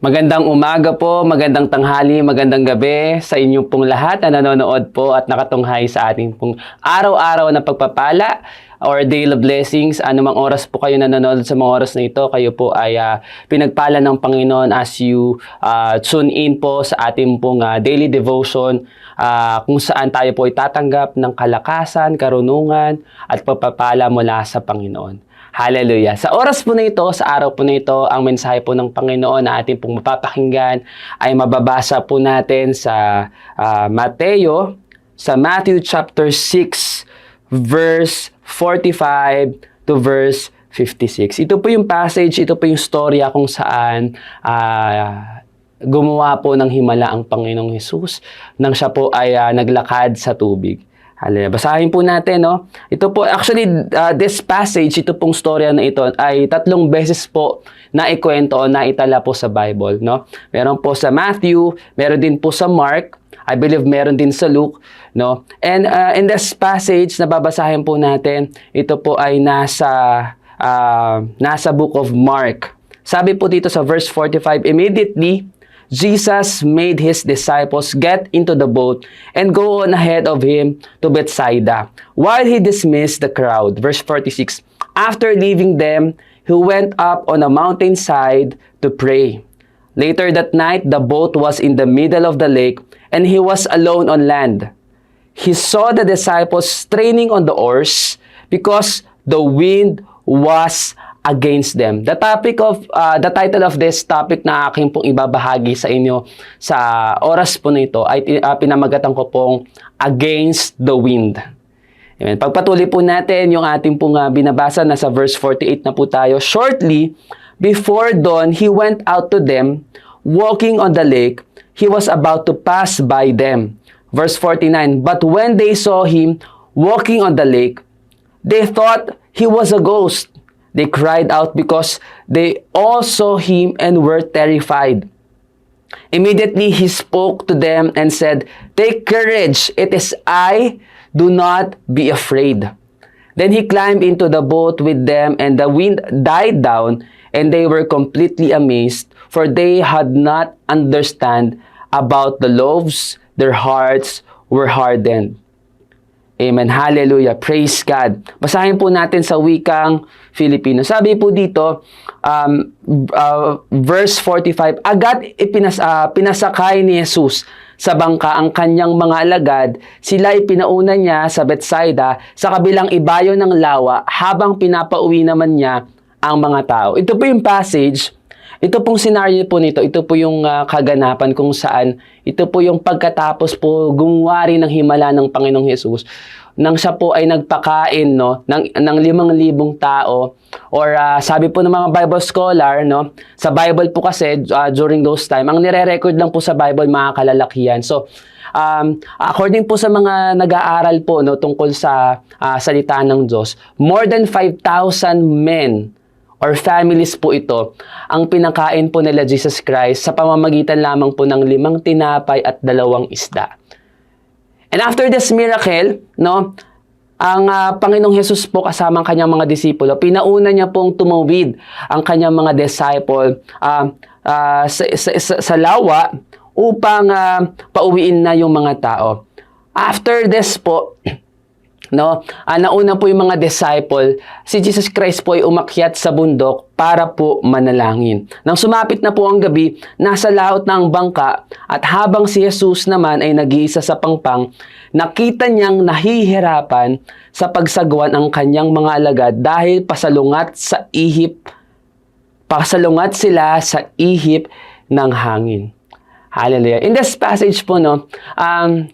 Magandang umaga po, magandang tanghali, magandang gabi sa inyong pong lahat na nanonood po at nakatunghay sa ating pong araw-araw na pagpapala or daily blessings. Anumang oras po kayo nanonood sa mga oras na ito, kayo po ay ah, pinagpala ng Panginoon as you ah, tune in po sa ating pong ah, daily devotion ah, kung saan tayo po ay tatanggap ng kalakasan, karunungan at pagpapala mula sa Panginoon. Hallelujah. Sa oras po na ito, sa araw po na ito, ang mensahe po ng Panginoon na ating pong mapapakinggan ay mababasa po natin sa ah, Mateo, sa Matthew chapter 6, verse 45 to verse 56. Ito po yung passage, ito po yung storya kung saan ah, gumawa po ng himala ang Panginoong Hesus nang siya po ay ah, naglakad sa tubig. Hallelujah. Basahin po natin, no? Ito po, actually, uh, this passage, ito pong storya na ito, ay tatlong beses po na ikwento o na itala po sa Bible, no? Meron po sa Matthew, meron din po sa Mark, I believe meron din sa Luke, no? And uh, in this passage na babasahin po natin, ito po ay nasa, uh, nasa book of Mark. Sabi po dito sa verse 45, Immediately, Jesus made his disciples get into the boat and go on ahead of him to Bethsaida while he dismissed the crowd. Verse 46 After leaving them, he went up on a mountainside to pray. Later that night, the boat was in the middle of the lake and he was alone on land. He saw the disciples straining on the oars because the wind was against them. The topic of uh, the title of this topic na aking pong ibabahagi sa inyo sa oras po na ito ay uh, pinamagatan ko pong against the wind. Amen. Pagpatuloy po natin yung ating pong uh, binabasa na sa verse 48 na po tayo. Shortly before dawn, he went out to them walking on the lake. He was about to pass by them. Verse 49, But when they saw him walking on the lake, they thought he was a ghost. They cried out because they all saw him and were terrified. Immediately he spoke to them and said, Take courage, it is I, do not be afraid. Then he climbed into the boat with them, and the wind died down, and they were completely amazed, for they had not understand about the loaves, their hearts were hardened. Amen. Hallelujah. Praise God. Basahin po natin sa wikang Filipino. Sabi po dito, um, uh, verse 45, Agad ipinas, uh, pinasakay ni Jesus sa bangka ang kanyang mga alagad. Sila ipinauna niya sa Bethsaida sa kabilang ibayo ng lawa habang pinapauwi naman niya ang mga tao. Ito po yung passage ito pong scenario po nito, ito po yung uh, kaganapan kung saan ito po yung pagkatapos po gumwari ng himala ng Panginoong Hesus nang siya po ay nagpakain no ng ng limang libong tao or uh, sabi po ng mga Bible scholar no sa Bible po kasi uh, during those time ang nire-record lang po sa Bible mga kalalakihan. So um, according po sa mga nag-aaral po no tungkol sa uh, salita ng Diyos more than 5,000 men or families po ito ang pinakain po nila Jesus Christ sa pamamagitan lamang po ng limang tinapay at dalawang isda. And after this miracle, no, ang uh, Panginoong Hesus po kasama ang kanyang mga disipulo, pinauna niya pong tumawid ang kanyang mga disciple uh, uh, sa, sa, sa, sa lawa upang uh, pauwiin na yung mga tao. After this po, no? Uh, nauna po yung mga disciple, si Jesus Christ po ay umakyat sa bundok para po manalangin. Nang sumapit na po ang gabi, nasa laot na ang bangka at habang si Jesus naman ay nag-iisa sa pangpang, nakita niyang nahihirapan sa pagsagwan ang kanyang mga alagad dahil pasalungat sa ihip pasalungat sila sa ihip ng hangin. Hallelujah. In this passage po, no, um,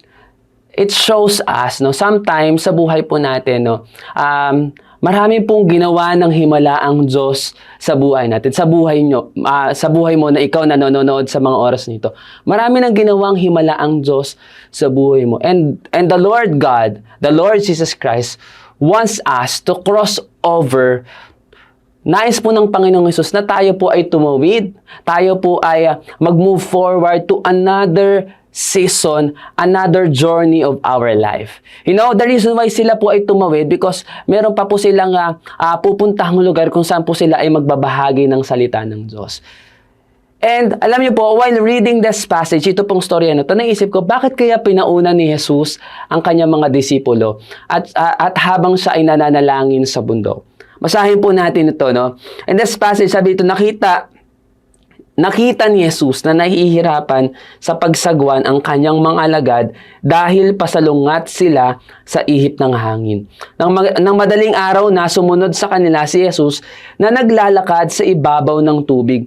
it shows us, no, sometimes sa buhay po natin, no, um, marami pong ginawa ng himala ang Diyos sa buhay natin, sa buhay nyo, uh, sa buhay mo na ikaw na nanonood sa mga oras nito. Marami nang ginawang himala ang Diyos sa buhay mo. And, and the Lord God, the Lord Jesus Christ, wants us to cross over Nais po ng Panginoong Yesus na tayo po ay tumawid. Tayo po ay ah, mag-move forward to another season, another journey of our life. You know, the reason why sila po ay tumawid because meron pa po silang uh, pupuntahang lugar kung saan po sila ay magbabahagi ng salita ng Diyos. And alam niyo po, while reading this passage, ito pong storya na to, naisip ko, bakit kaya pinauna ni Jesus ang kanyang mga disipulo at, ah, at habang siya ay nananalangin sa bundok? Basahin po natin ito, no? In this passage, sabi ito, nakita, nakita ni Jesus na nahihirapan sa pagsagwan ang kanyang mga alagad dahil pasalungat sila sa ihip ng hangin. Nang, mag- nang madaling araw na sumunod sa kanila si Jesus na naglalakad sa ibabaw ng tubig.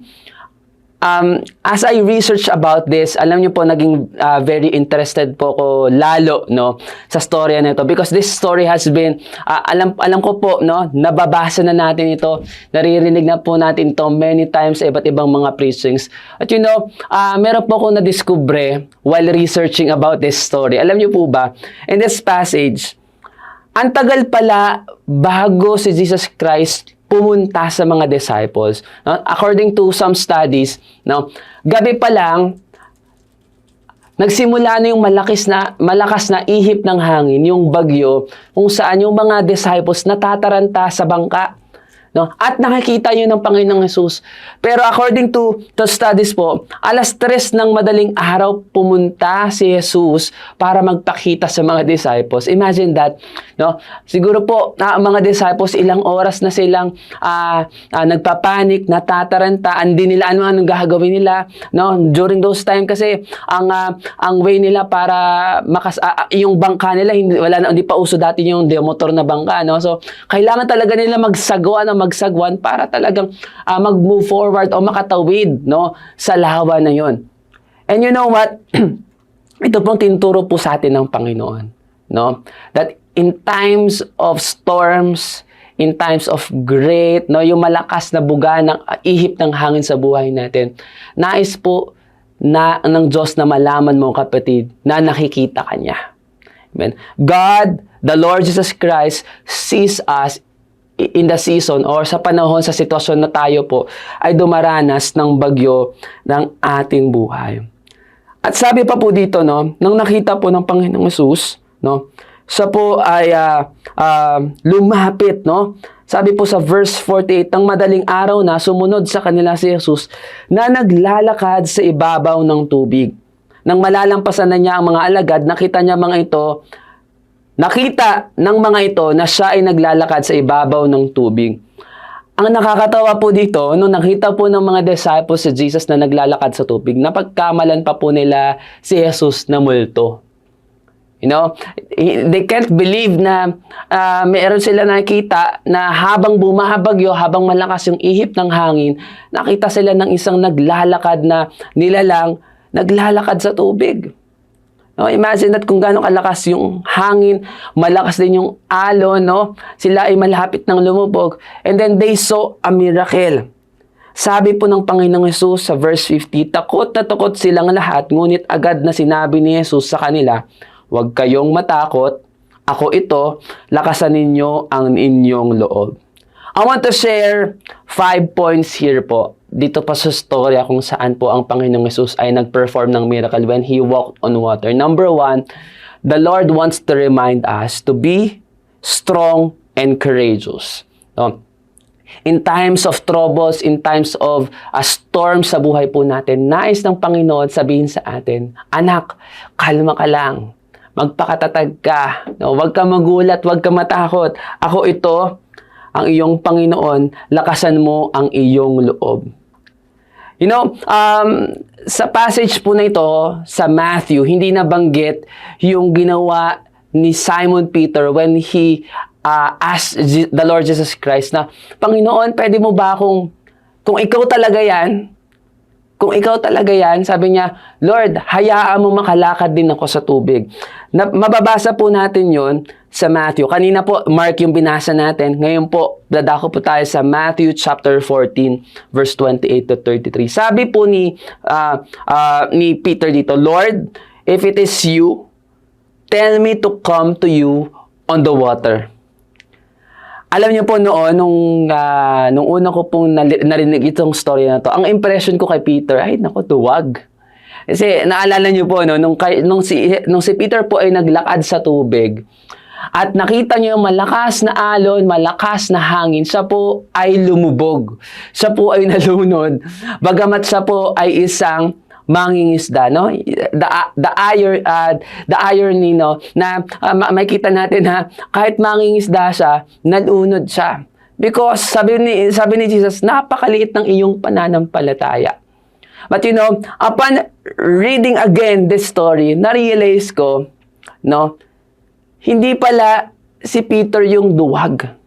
Um, as I research about this, alam niyo po naging uh, very interested po ko lalo no sa storya nito because this story has been uh, alam alam ko po no nababasa na natin ito, naririnig na po natin to many times sa iba't ibang mga preachings. At you know, uh, meron po ako na discover while researching about this story. Alam niyo po ba, in this passage, ang tagal pala bago si Jesus Christ pumunta sa mga disciples. No? According to some studies, no, gabi pa lang, nagsimula na yung malakas na, malakas na ihip ng hangin, yung bagyo, kung saan yung mga disciples natataranta sa bangka. No? At nakikita yun ng Panginoong Jesus. Pero according to the studies po, alas tres ng madaling araw pumunta si Jesus para magpakita sa mga disciples. Imagine that. No? Siguro po, ang mga disciples, ilang oras na silang ah, ah, nagpapanik, natataranta, hindi nila ano anong gagawin nila. No? During those time kasi, ang, ah, ang way nila para makas, ah, yung bangka nila, hindi, wala na, hindi pa uso dati yung motor na bangka. No? So, kailangan talaga nila magsagawa ng magsagwan para talagang ah, mag-move forward o makatawid no, sa lawa na yon. And you know what? Ito pong tinuturo po sa atin ng Panginoon. No? That in times of storms, in times of great, no, yung malakas na buga ng ah, ihip ng hangin sa buhay natin, nais po na ng Diyos na malaman mo kapatid na nakikita ka niya. Amen. God, the Lord Jesus Christ, sees us in the season or sa panahon sa sitwasyon na tayo po ay dumaranas ng bagyo ng ating buhay. At sabi pa po dito, no, nang nakita po ng Panginoong Yesus, no, siya po ay ah, ah, lumapit, no? Sabi po sa verse 48, ng madaling araw na sumunod sa kanila si Jesus na naglalakad sa ibabaw ng tubig. Nang malalampasan na niya ang mga alagad, nakita niya mga ito Nakita ng mga ito na siya ay naglalakad sa ibabaw ng tubig. Ang nakakatawa po dito, nung nakita po ng mga disciples si Jesus na naglalakad sa tubig, napagkamalan pa po nila si Jesus na multo. You know, they can't believe na uh, meron sila nakita na habang bumahabagyo, habang malakas yung ihip ng hangin, nakita sila ng isang naglalakad na nilalang, naglalakad sa tubig. No, imagine that kung gaano kalakas yung hangin, malakas din yung alon, no? Sila ay malapit ng lumubog. And then they saw a miracle. Sabi po ng Panginoong Yesus sa verse 50, takot na takot silang lahat, ngunit agad na sinabi ni Jesus sa kanila, huwag kayong matakot, ako ito, lakasan ninyo ang inyong loob. I want to share five points here po dito pa sa storya kung saan po ang Panginoong Yesus ay nag-perform ng miracle when He walked on water. Number one, the Lord wants to remind us to be strong and courageous. No? In times of troubles, in times of a storm sa buhay po natin, nais ng Panginoon sabihin sa atin, Anak, kalma ka lang. Magpakatatag ka. No? Huwag ka magulat, huwag ka matakot. Ako ito, ang iyong Panginoon, lakasan mo ang iyong loob. You know, um, sa passage po na ito, sa Matthew, hindi nabanggit yung ginawa ni Simon Peter when he uh, asked the Lord Jesus Christ na, Panginoon, pwede mo ba akong, kung ikaw talaga yan, kung ikaw talaga yan, sabi niya, Lord, hayaan mo makalakad din ako sa tubig. Na, mababasa po natin yon sa Matthew. Kanina po, Mark yung binasa natin. Ngayon po, dadako po tayo sa Matthew chapter 14, verse 28 to 33. Sabi po ni, ah, ah, ni Peter dito, Lord, if it is you, tell me to come to you on the water. alam niyo po noon, nung, ah, nung una ko pong narinig itong story na to, ang impression ko kay Peter, ay nako, duwag. Kasi naalala niyo po, no, nung, nung, si, nung si Peter po ay naglakad sa tubig, at nakita niyo yung malakas na alon, malakas na hangin, siya po ay lumubog. Siya po ay nalunod. Bagamat siya po ay isang mangingisda, no? The, the, ir, uh, the irony, no? Na uh, ma- makita natin ha, kahit mangingisda siya, nalunod siya. Because sabi ni, sabi ni Jesus, napakaliit ng iyong pananampalataya. But you know, upon reading again this story, na-realize ko, no, hindi pala si Peter yung duwag.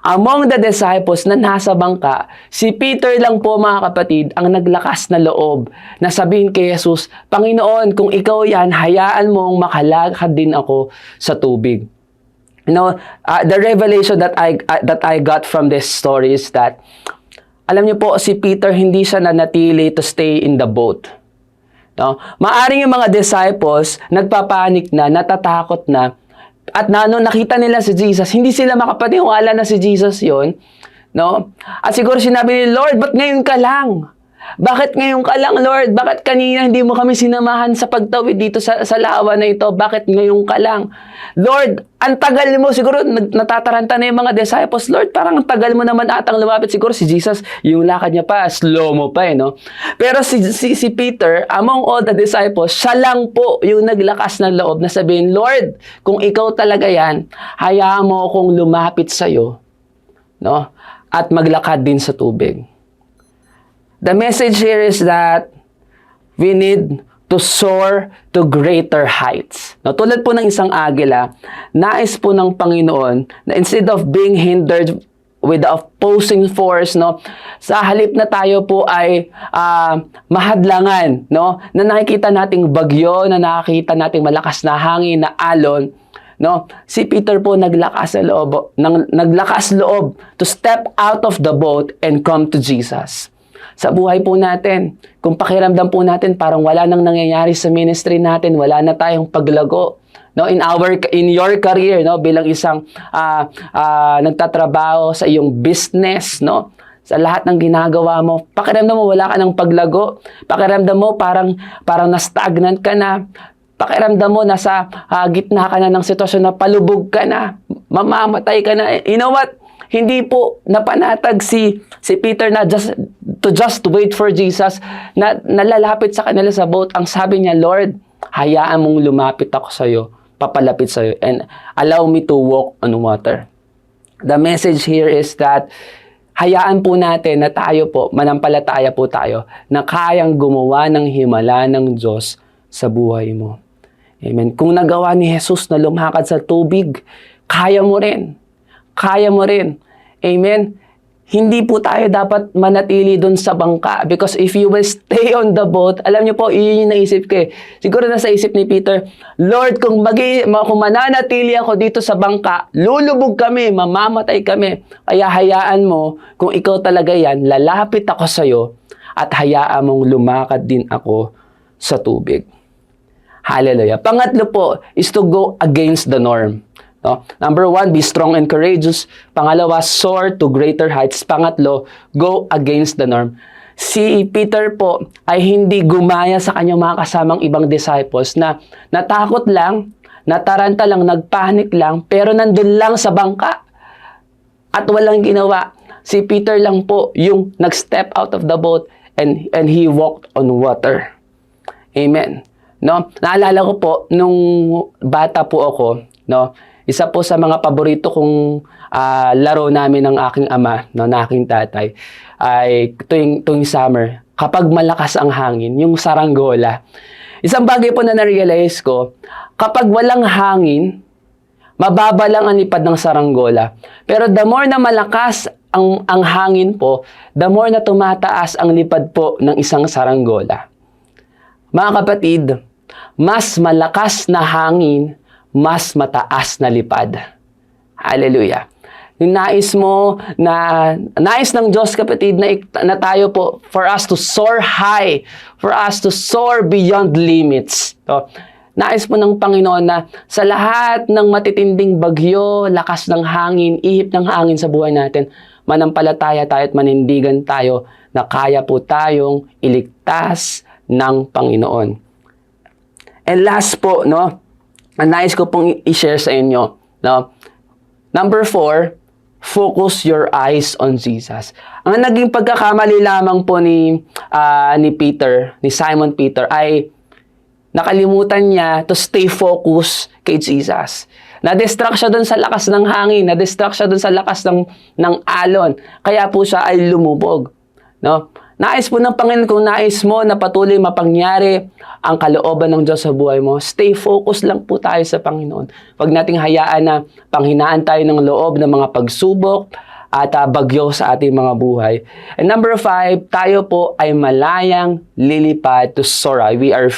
Among the disciples na nasa bangka, si Peter lang po mga kapatid ang naglakas na loob na sabihin kay Jesus, Panginoon, kung ikaw yan, hayaan mong makalakad din ako sa tubig. You know, uh, the revelation that I uh, that I got from this story is that alam niyo po si Peter hindi siya nanatili to stay in the boat. No? Maaring yung mga disciples nagpapanik na, natatakot na at na nakita nila si Jesus, hindi sila makapaniwala na si Jesus 'yon, no? At siguro sinabi ni Lord, "Ba't ngayon ka lang? Bakit ngayon ka lang, Lord? Bakit kanina hindi mo kami sinamahan sa pagtawid dito sa, sa lawa na ito? Bakit ngayon ka lang? Lord, ang tagal mo. Siguro natataranta na yung mga disciples. Lord, parang ang tagal mo naman atang lumapit. Siguro si Jesus, yung lakad niya pa, slow mo pa eh, no? Pero si, si, si Peter, among all the disciples, siya lang po yung naglakas ng loob na sabihin, Lord, kung ikaw talaga yan, hayaan mo akong lumapit sa'yo, no? At maglakad din sa tubig. The message here is that we need to soar to greater heights. No, tulad po ng isang agila, nais po ng Panginoon na instead of being hindered with the opposing force, no, sa halip na tayo po ay ah, mahadlangan, no, na nakikita nating bagyo, na nakikita nating malakas na hangin, na alon, no, si Peter po naglakas loob, nang, naglakas loob to step out of the boat and come to Jesus sa buhay po natin. Kung pakiramdam po natin parang wala nang nangyayari sa ministry natin, wala na tayong paglago. No, in our in your career, no, bilang isang ah, ah, nagtatrabaho sa iyong business, no, sa lahat ng ginagawa mo, pakiramdam mo wala ka ng paglago. Pakiramdam mo parang parang na-stagnant ka na. Pakiramdam mo nasa ah, gitna ka na ng sitwasyon na palubog ka na, mamamatay ka na. You know what? Hindi po napanatag si si Peter na just to just wait for Jesus na nalalapit sa kanila sa boat. Ang sabi niya, Lord, hayaan mong lumapit ako sa iyo, papalapit sa iyo and allow me to walk on water. The message here is that hayaan po natin na tayo po, manampalataya po tayo, na kayang gumawa ng himala ng Diyos sa buhay mo. Amen. Kung nagawa ni Jesus na lumakad sa tubig, kaya mo rin. Kaya mo rin. Amen. Hindi po tayo dapat manatili doon sa bangka because if you will stay on the boat, alam niyo po, yun yung naisip ko eh. Siguro nasa isip ni Peter, Lord, kung, magi, ma- kung mananatili ako dito sa bangka, lulubog kami, mamamatay kami. Kaya hayaan mo, kung ikaw talaga yan, lalapit ako sa'yo at hayaan mong lumakad din ako sa tubig. Hallelujah. Pangatlo po is to go against the norm. No? Number one, be strong and courageous. Pangalawa, soar to greater heights. Pangatlo, go against the norm. Si Peter po ay hindi gumaya sa kanyang mga kasamang ibang disciples na natakot lang, nataranta lang, nagpanik lang, pero nandun lang sa bangka at walang ginawa. Si Peter lang po yung nag-step out of the boat and, and he walked on water. Amen. No? Naalala ko po nung bata po ako, no? Isa po sa mga paborito kong ah, laro namin ng aking ama, no, na aking tatay, ay tuwing, tuwing summer, kapag malakas ang hangin, yung saranggola. Isang bagay po na na-realize ko, kapag walang hangin, mababa lang ang lipad ng saranggola. Pero the more na malakas ang, ang hangin po, the more na tumataas ang lipad po ng isang saranggola. Mga kapatid, mas malakas na hangin, mas mataas na lipad. Hallelujah. Yung nais mo na nais ng Diyos kapatid na, na tayo po for us to soar high, for us to soar beyond limits. So, Nais po ng Panginoon na sa lahat ng matitinding bagyo, lakas ng hangin, ihip ng hangin sa buhay natin, manampalataya tayo at manindigan tayo na kaya po tayong iligtas ng Panginoon. And last po, no, nais ko pong i-share sa inyo, no, number four, focus your eyes on Jesus. Ang naging pagkakamali lamang po ni, ah, ni Peter, ni Simon Peter, ay nakalimutan niya to stay focused kay Jesus. Na-distract siya doon sa lakas ng hangin, na-distract siya doon sa lakas ng, ng alon. Kaya po siya ay lumubog. No? Nais po ng Panginoon kung nais mo na patuloy mapangyari ang kalooban ng Diyos sa buhay mo, stay focused lang po tayo sa Panginoon. Huwag nating hayaan na panghinaan tayo ng loob ng mga pagsubok at ah, bagyo sa ating mga buhay. And number five, tayo po ay malayang lilipad to soar. We are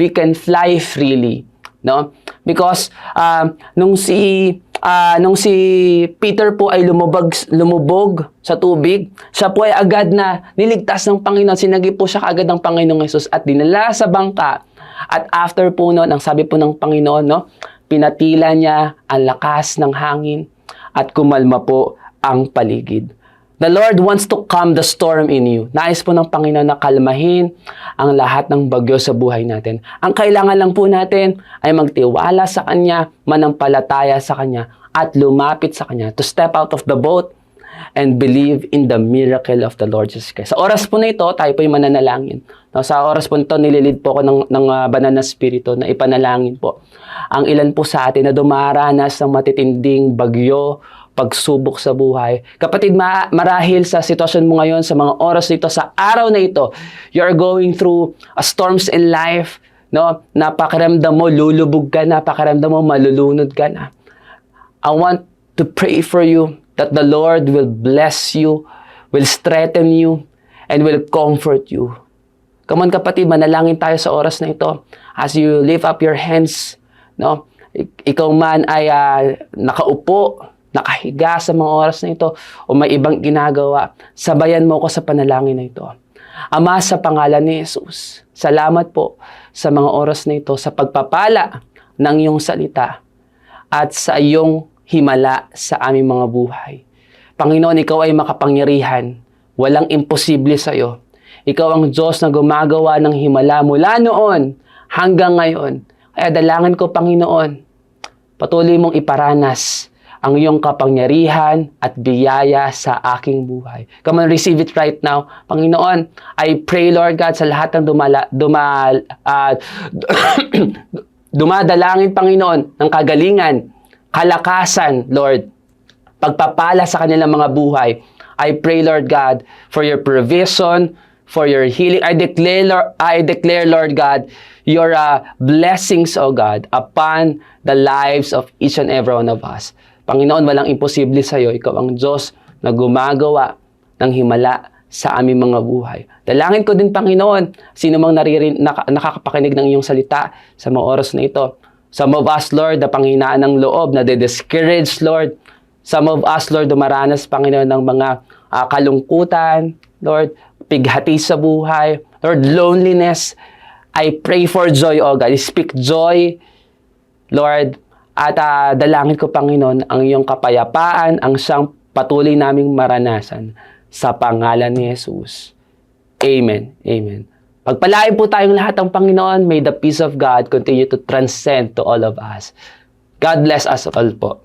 we can fly freely, no? Because um, nung si ah, nung si Peter po ay lumubog lumubog sa tubig, siya po ay agad na niligtas ng Panginoon. Sinagi po siya agad ng Panginoong Yesus at dinala sa bangka. At after po noon, ang sabi po ng Panginoon, no, pinatila niya ang lakas ng hangin at kumalma po ang paligid. The Lord wants to calm the storm in you. Nais po ng Panginoon na kalmahin ang lahat ng bagyo sa buhay natin. Ang kailangan lang po natin ay magtiwala sa Kanya, manampalataya sa Kanya, at lumapit sa Kanya to step out of the boat and believe in the miracle of the Lord Jesus Christ. Sa oras po na ito, tayo po yung mananalangin. No, sa oras po nito, nililid po ako ng, ng ah, banal na spirito na ipanalangin po. Ang ilan po sa atin na dumaranas ng matitinding bagyo, pagsubok sa buhay. Kapatid, ma- marahil sa sitwasyon mo ngayon, sa mga oras nito, sa araw na ito, you're going through a storms in life, no? Napakiramdam mo, lulubog ka na, pakiramdam mo, malulunod ka na. I want to pray for you that the Lord will bless you, will strengthen you, and will comfort you. Come on kapatid, manalangin tayo sa oras na ito. As you lift up your hands, no? Ik- ikaw man ay ah, nakaupo, nakahiga sa mga oras na ito, o may ibang ginagawa, sabayan mo ko sa panalangin na ito. Ama, sa pangalan ni Jesus, salamat po sa mga oras na ito, sa pagpapala ng iyong salita at sa iyong himala sa aming mga buhay. Panginoon, Ikaw ay makapangyarihan. Walang imposible sa iyo. Ikaw ang Diyos na gumagawa ng himala mula noon hanggang ngayon. Kaya dalangin ko, Panginoon, patuloy mong iparanas ang iyong kapangyarihan at biyaya sa aking buhay. Come on, receive it right now. Panginoon, I pray, Lord God, sa lahat ng dumala, dumal, ah, dumadalangin, Panginoon, ng kagalingan, kalakasan, Lord, pagpapala sa kanilang mga buhay. I pray, Lord God, for your provision, for your healing. I declare, Lord, I declare, Lord God, your uh, blessings, O God, upon the lives of each and every one of us. Panginoon, walang imposible sa iyo. Ikaw ang Diyos na gumagawa ng himala sa aming mga buhay. Dalangin ko din, Panginoon, sino mang naririn, nak- nakakapakinig ng iyong salita sa mga oras na ito. Some of us, Lord, na panghinaan ng loob, na discouraged Lord. Some of us, Lord, dumaranas, Panginoon, ng mga ah, kalungkutan, Lord, pighati sa buhay, Lord, loneliness. I pray for joy, O God. I speak joy, Lord, at ah, dalangin ko, Panginoon, ang iyong kapayapaan, ang siyang patuloy naming maranasan sa pangalan ni Jesus. Amen. Amen. Pagpalain po tayong lahat ng Panginoon. May the peace of God continue to transcend to all of us. God bless us all po.